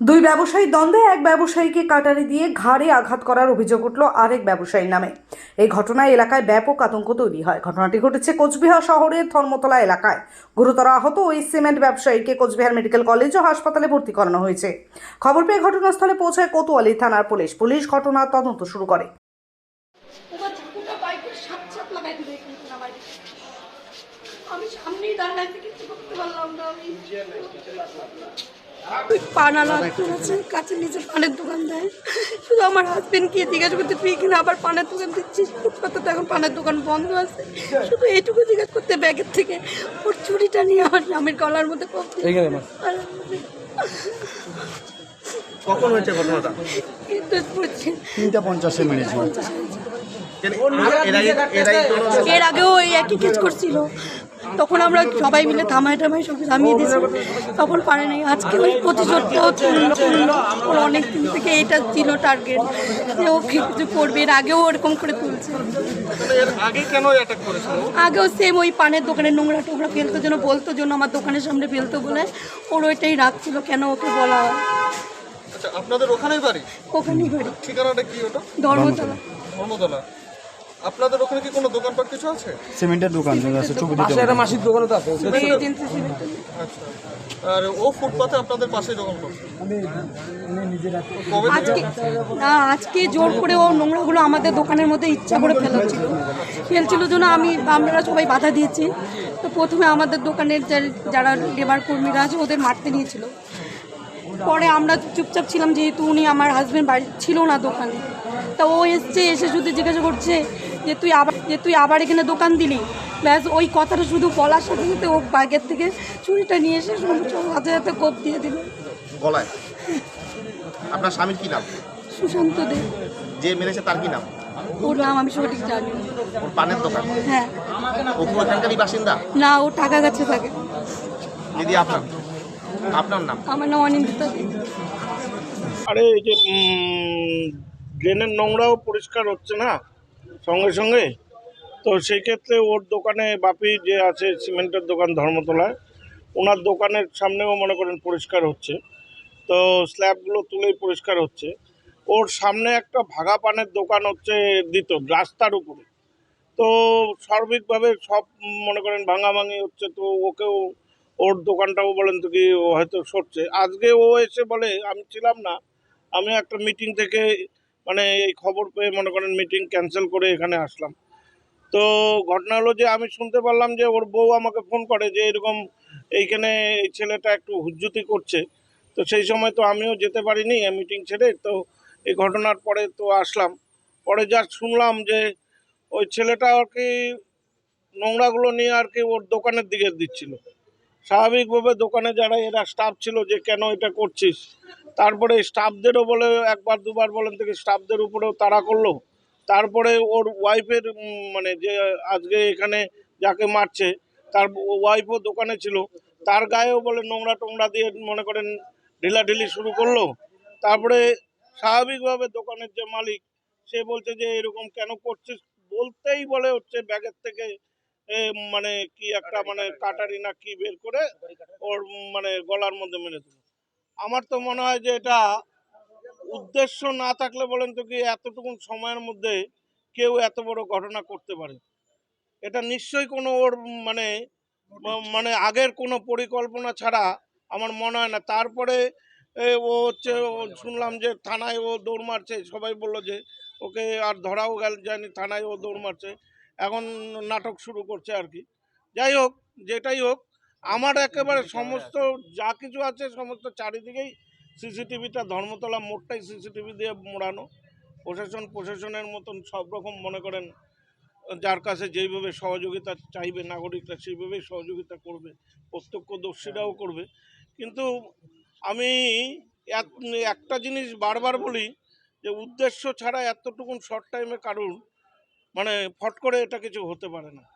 দুই ব্যবসায়ী দ্বন্দ্বে, এক ব্যবসায়ীকে কাটারি দিয়ে ঘাড়ে আঘাত করার অভিযোগ উঠল আরেক ব্যবসায়ীর নামে। এই ঘটনায় এলাকায় ব্যাপক আতঙ্ক তৈরি হয়। ঘটনাটি ঘটেছে কোচবিহার শহরের ধর্মতলা এলাকায়। গুরুতর আহত ওই সিমেন্ট ব্যবসায়ীকে কোচবিহার মেডিকেল কলেজ ও হাসপাতালে ভর্তি করানো হয়েছে। খবর পেয়ে ঘটনাস্থলে পৌঁছায় কোতোয়ালি থানার পুলিশ। পুলিশ ঘটনার তদন্ত শুরু করে। আমি সামনেই কিছু করতে পারলাম না আমি? পানালা আছে কাছে নিচে পানের দোকান দেয়। শুধু আমার হাজবেন্ড গিয়ে জিজ্ঞাসা করতে তুই কিনা আবার পানের দোকান দিচ্ছিস? ফুটপাতে তো এখন পানের দোকান বন্ধ আছে। শুধু এইটুকু জিজ্ঞাসা করতে ব্যাগের থেকে। ওর চুরিটা নিয়ে আমার স্বামীর গলার মধ্যে কপ দিয়ে এইখানে মা। আর কখন হয়েছে ঘটনাটা? কিন্তু তিনটা পঞ্চাশে মেরেছে। এর আগেও এই একই কেস করছিল। তখন আমরা সবাই মিলে থামাই টামাই সব থামিয়ে দিয়েছি। তখন পারে নাই। আজকে ওই প্রতিশোধটাও ওর অনেক দিন থেকে এটা ছিল টার্গেট যে ও কিছু করবে এর আগেও ওরকম করে তুলছে। আগেও সেম ওই পানের দোকানে নোংরা টোংরা ফেলতো জন্য বলতো জন্য আমার দোকানের সামনে ফেলতো বলে। ওর ওইটাই রাখছিল কেন ওকে বলা হয়? আচ্ছা আপনাদের ওখানেই বাড়ি? ওখানেই বাড়ি। ঠিকানাটা কি ওটা? ধর্মতলা। ধর্মতলা। আপনাদের ওখানে কি কোনো দোকানপাট কিছু আছে? সিমেন্টের দোকান যেটা আছে পাশে একটা মাসির দোকানও তো আছে। এজেন্সি সিমেন্টের। আচ্ছা। আর ও ফুটপাতে আপনাদের পাশেই দোকান করছে? আজকে না আজকে জোর করে ও নোংরাগুলো আমাদের দোকানের মধ্যে ইচ্ছা করে ফেলাচ্ছিল ফেলছিল জন্য আমি আমরা সবাই বাধা দিয়েছি। তো প্রথমে আমাদের দোকানের যারা লেবার কর্মীরা আছে ওদের মারতে নিয়েছিল। পরে আমরা চুপচাপ ছিলাম যেহেতু উনি আমার হাজব্যান্ড বাড়ি ছিল না দোকানে। তা ও এসছে এসে শুধু জিজ্ঞাসা করছে যে তুই আবার যে তুই আবার এখানে দোকান দিলি। ব্যাস ওই কথাটা শুধু বলার সাথে সাথে ও ব্যাগের থেকে চুরিটা নিয়ে এসে শুধু হাতে হাতে কোপ দিয়ে দিল। গলায়। আপনার স্বামীর কি নাম? সুশান্ত দে। যে মেরেছে তার কি নাম? ওর নাম আমি সঠিক জানি ওর পানের দোকান। হ্যাঁ। ও কি ওখানকারই বাসিন্দা? না ও টাকা গাছে থাকে। দিদি আপনার? আপনার নাম? আমার নাম অনিন্দিতা আরে এই যে ড্রেনের নোংরাও পরিষ্কার হচ্ছে না? সঙ্গে সঙ্গে। তো সেই ক্ষেত্রে ওর দোকানে বাপি যে আছে, সিমেন্টের দোকান ধর্মতলায়, ওনার দোকানের সামনেও মনে করেন পরিষ্কার হচ্ছে। তো স্ল্যাবগুলো তুলেই পরিষ্কার হচ্ছে। ওর সামনে একটা ভাগা পানের দোকান হচ্ছে দিত, রাস্তার উপরে। তো সার্বিকভাবে সব মনে করেন ভাঙাভাঙি হচ্ছে, তো ওকেও ওর দোকানটাও বলেন তো কি ও হয়তো সরছে। আজকে ও এসে বলে, আমি ছিলাম না। আমি একটা মিটিং থেকে মানে এই খবর পেয়ে মনে করেন মিটিং ক্যান্সেল করে এখানে আসলাম। তো ঘটনা হলো যে আমি শুনতে পারলাম যে ওর বউ আমাকে ফোন করে যে এরকম এইখানে এই ছেলেটা একটু হুজ্জুতি করছে। তো সেই সময় তো আমিও যেতে পারিনি মিটিং ছেড়ে। তো এই ঘটনার পরে তো আসলাম। পরে যা শুনলাম যে ওই ছেলেটা আর কি নোংরাগুলো নিয়ে আর কি ওর দোকানের দিকে দিচ্ছিল। স্বাভাবিকভাবে দোকানে যারা এরা স্টাফ ছিল যে কেন এটা করছিস? তারপরে স্টাফদেরও বলে একবার দুবার বলেন থেকে স্টাফদের উপরেও তাড়া করল। তারপরে ওর ওয়াইফের মানে যে আজকে এখানে যাকে মারছে তার ওয়াইফও দোকানে ছিল। তার গায়েও বলে নোংরা টোংরা দিয়ে মনে করেন ঢিলাঢিলি শুরু করল। তারপরে স্বাভাবিকভাবে দোকানের যে মালিক সে বলছে যে এরকম কেন করছিস? বলতেই বলে হচ্ছে ব্যাগের থেকে মানে কি একটা মানে কাটারি না কি বের করে ওর মানে গলার মধ্যে মেরে দিল। আমার তো মনে হয় যে এটা উদ্দেশ্য না থাকলে বলেন তো কি এতটুকু সময়ের মধ্যে কেউ এত বড় ঘটনা করতে পারে। এটা নিশ্চয়ই কোনো ওর মানে মানে আগের কোনো পরিকল্পনা ছাড়া আমার মনে হয় না। তারপরে ও হচ্ছে শুনলাম যে থানায় ও দৌড় মারছে, সবাই বলল যে ওকে আর ধরাও গেল যায়নি থানায় ও দৌড় মারছে। এখন নাটক শুরু করছে আর কি। যাই হোক, যেটাই হোক আমার একেবারে সমস্ত যা কিছু আছে, সমস্ত চারিদিকেই সিসিটিভিটা, ধর্মতলা মোড়টাই সিসিটিভি দিয়ে মোড়ানো। প্রশাসন প্রশাসনের মতন সব রকম মনে করেন, যার কাছে যেইভাবে সহযোগিতা চাইবে, নাগরিকরা সেইভাবেই সহযোগিতা করবে, প্রত্যক্ষদর্শীরাও করবে। কিন্তু আমি এক- একটা জিনিস বারবার বলি, যে উদ্দেশ্য ছাড়া এতটুকুন শর্ট টাইমে কারুর মানে ফট করে এটা কিছু হতে পারে না।